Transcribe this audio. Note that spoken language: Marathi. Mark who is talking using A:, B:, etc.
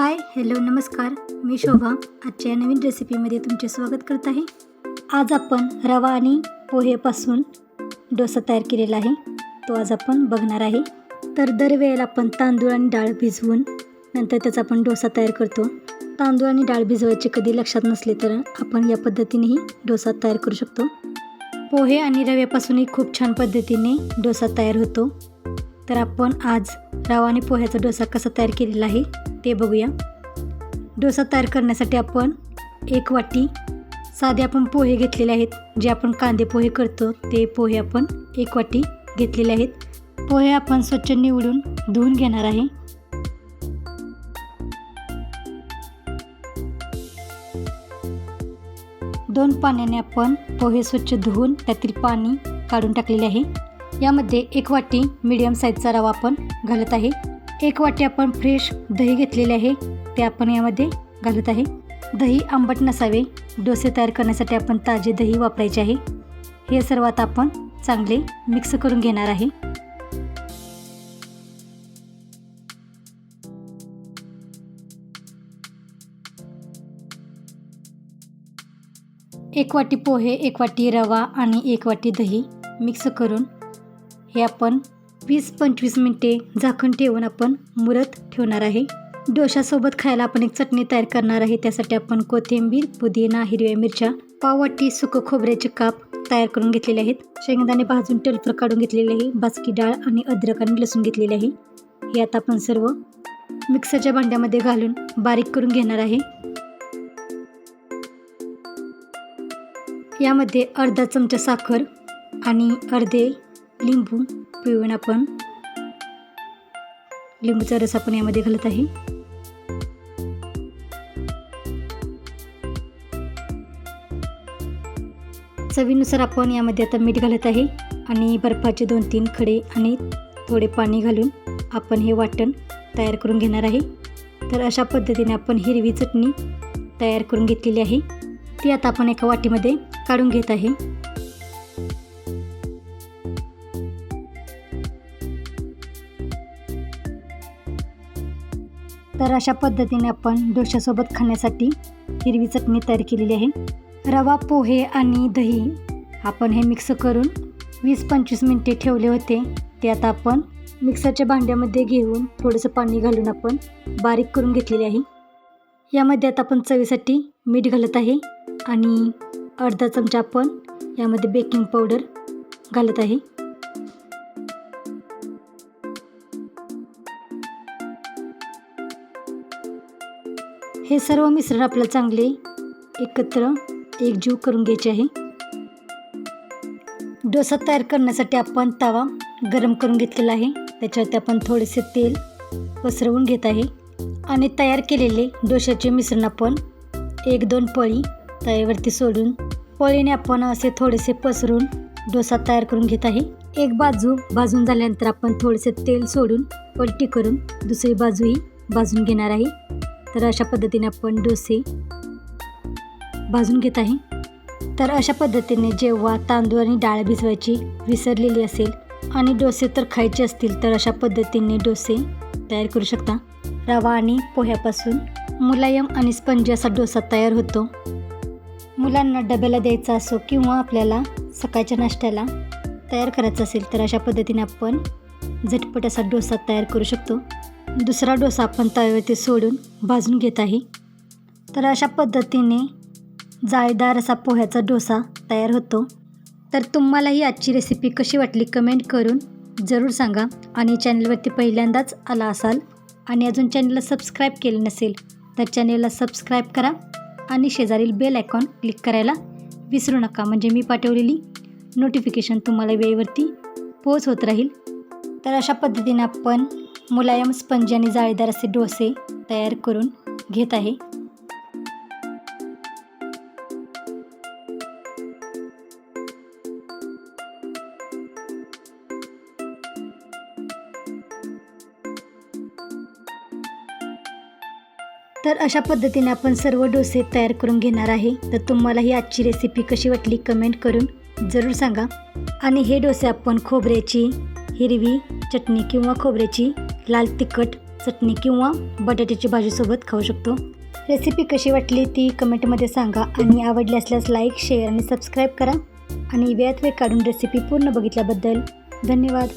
A: हाय हॅलो नमस्कार. मी शोभा. आजच्या या नवीन रेसिपीमध्ये तुमचे स्वागत करत आहे. आज आपण रवा आणि पोहेपासून डोसा तयार केलेला आहे. तो आज आपण बघणार आहे. तर दरवेळेला आपण तांदूळ आणि डाळ भिजवून नंतर त्याचा आपण डोसा तयार करतो. तांदूळ आणि डाळ भिजवायचे कधी लक्षात नसले तर आपण या पद्धतीनेही डोसा तयार करू शकतो. पोहे आणि रव्यापासूनही खूप छान पद्धतीने डोसा तयार होतो. तर आपण आज रवा आणि पोह्याचा डोसा कसा तयार केलेला आहे ते बघूया. डोसा तयार करण्यासाठी आपण एक वाटी साधे आपण पोहे घेतलेले आहेत. जे आपण कांदे पोहे करतो ते पोहे आपण एक वाटी घेतलेले आहेत. पोहे आपण स्वच्छ निवडून धुवून घेणार आहे. दोन पाण्याने आपण पोहे स्वच्छ धुवून त्यातील पाणी काढून टाकलेले आहे. यामध्ये एक वाटी मीडियम साईजचा रवा आपण घालत आहे. एक वाटी आपण फ्रेश दही घेतलेले आहे. ते आपण यामध्ये घालत आहे. दही आंबट नसावे. डोसे तयार करण्यासाठी आपण ताजे दही वापरायचे आहे. हे सर्वात आपण चांगले मिक्स करून घेणार आहे. एक वाटी पोहे एक वाटी रवा आणि एक वाटी दही मिक्स करून हे आपण वीस पंचवीस मिनटे झाकण ठेवून आपण मुरत ठेवणार आहे. डोशासोबत खायला आपण एक चटणी तयार करणार आहे. त्यासाठी आपण कोथिंबीर पुदिना हिरव्या मिरच्या पाववाटी सुकं खोबऱ्याचे काप तयार करून घेतलेले आहेत. शेंगदाणे भाजून टलफर काढून घेतलेले आहे. बासकी डाळ आणि अद्रक आणि लसूण घेतलेले आहे. हे आता आपण सर्व मिक्सरच्या भांड्यामध्ये घालून बारीक करून घेणार आहे. यामध्ये अर्धा चमचा साखर आणि अर्धे लिंबू पिळून आपण लिंबूचा रस आपण यामध्ये घालत आहे. चवीनुसार आपण यामध्ये आता मीठ घालत आहे आणि बर्फाचे दोन तीन खडे आणि थोडे पाणी घालून आपण हे वाटण तयार करून घेणार आहे. तर अशा पद्धतीने आपण हिरवी चटणी तयार करून घेतलेली आहे. ती आता आपण एका वाटीमध्ये काढून घेत आहे. तर अशा पद्धतीने आपण डोशासोबत खाण्यासाठी हिरवी चटणी तयार केलेली आहे. रवा पोहे आणि दही आपण हे मिक्स करून वीस पंचवीस मिनटे ठेवले होते. ते आता आपण मिक्सरच्या भांड्यामध्ये घेऊन थोडंसं पाणी घालून आपण बारीक करून घेतलेले आहे. यामध्ये आता आपण चवीसाठी मीठ घालत आहे आणि अर्धा चमचा आपण यामध्ये बेकिंग पावडर घालत आहे. हे सर्व मिश्रण आपल्याला चांगले एकत्र एकजीव करून घ्यायचे आहे. डोसा तयार करण्यासाठी आपण तवा गरम करून घेतलेला आहे. त्याच्यावरती आपण थोडेसे तेल पसरवून घेत आहे. आणि तयार केलेले डोशाचे मिश्रण आपण एक दोन पळी तव्यावरती सोडून पळीने आपण असे थोडेसे पसरून डोसा तयार करून घेत आहे. एक बाजू भाजून झाल्यानंतर आपण थोडेसे तेल सोडून पलटी करून दुसरी बाजूही भाजून घेणार आहे. तर अशा पद्धतीने आपण डोसे भाजून घेत आहे. तर अशा पद्धतीने जेव्हा तांदूळ आणि डाळ भिजवायची विसरलेली असेल आणि डोसे तर खायचे असतील तर अशा पद्धतीने डोसे तयार करू शकता. रवा आणि पोह्यापासून मुलायम आणि स्पंजी असा डोसा तयार होतो. मुलांना डब्याला द्यायचा असो किंवा आपल्याला सकाळच्या नाश्त्याला तयार करायचा असेल तर अशा पद्धतीने आपण झटपट असा डोसा तयार करू शकतो. दुसरा डोसा आपण तव्यावरती सोडून भाजून घेत आहे. तर अशा पद्धतीने जाळीदार असा पोह्याचा डोसा तयार होतो. तर तुम्हाला ही आजची रेसिपी कशी वाटली कमेंट करून जरूर सांगा आणि चॅनलवरती पहिल्यांदाच आला असाल आणि अजून चॅनलला सबस्क्राईब केले नसेल तर चॅनलला सबस्क्राईब करा आणि शेजारील बेल आयकॉन क्लिक करायला विसरू नका. म्हणजे मी पाठवलेली नोटिफिकेशन तुम्हाला वेळेवरती पोच होत राहील. तर अशा पद्धतीने आपण मुलायम स्पंज आणि जाळीदार असे डोसे तयार करून घेत आहे. तर अशा पद्धतीने आपण सर्व डोसे तयार करून घेणार आहे. तर तुम्हाला ही आजची रेसिपी कशी वाटली कमेंट करून जरूर सांगा. आणि हे डोसे आपण खोबऱ्याची हिरवी चटणी किंवा खोबऱ्याची लाल तिखट चटणी किंवा बटाट्याची भाजीसोबत खाऊ शकतो. रेसिपी कशी वाटली ती कमेंटमध्ये सांगा आणि आवडली असल्यास लाईक शेअर आणि सबस्क्राईब करा. आणि वेळात वेळ काढून रेसिपी पूर्ण बघितल्याबद्दल धन्यवाद.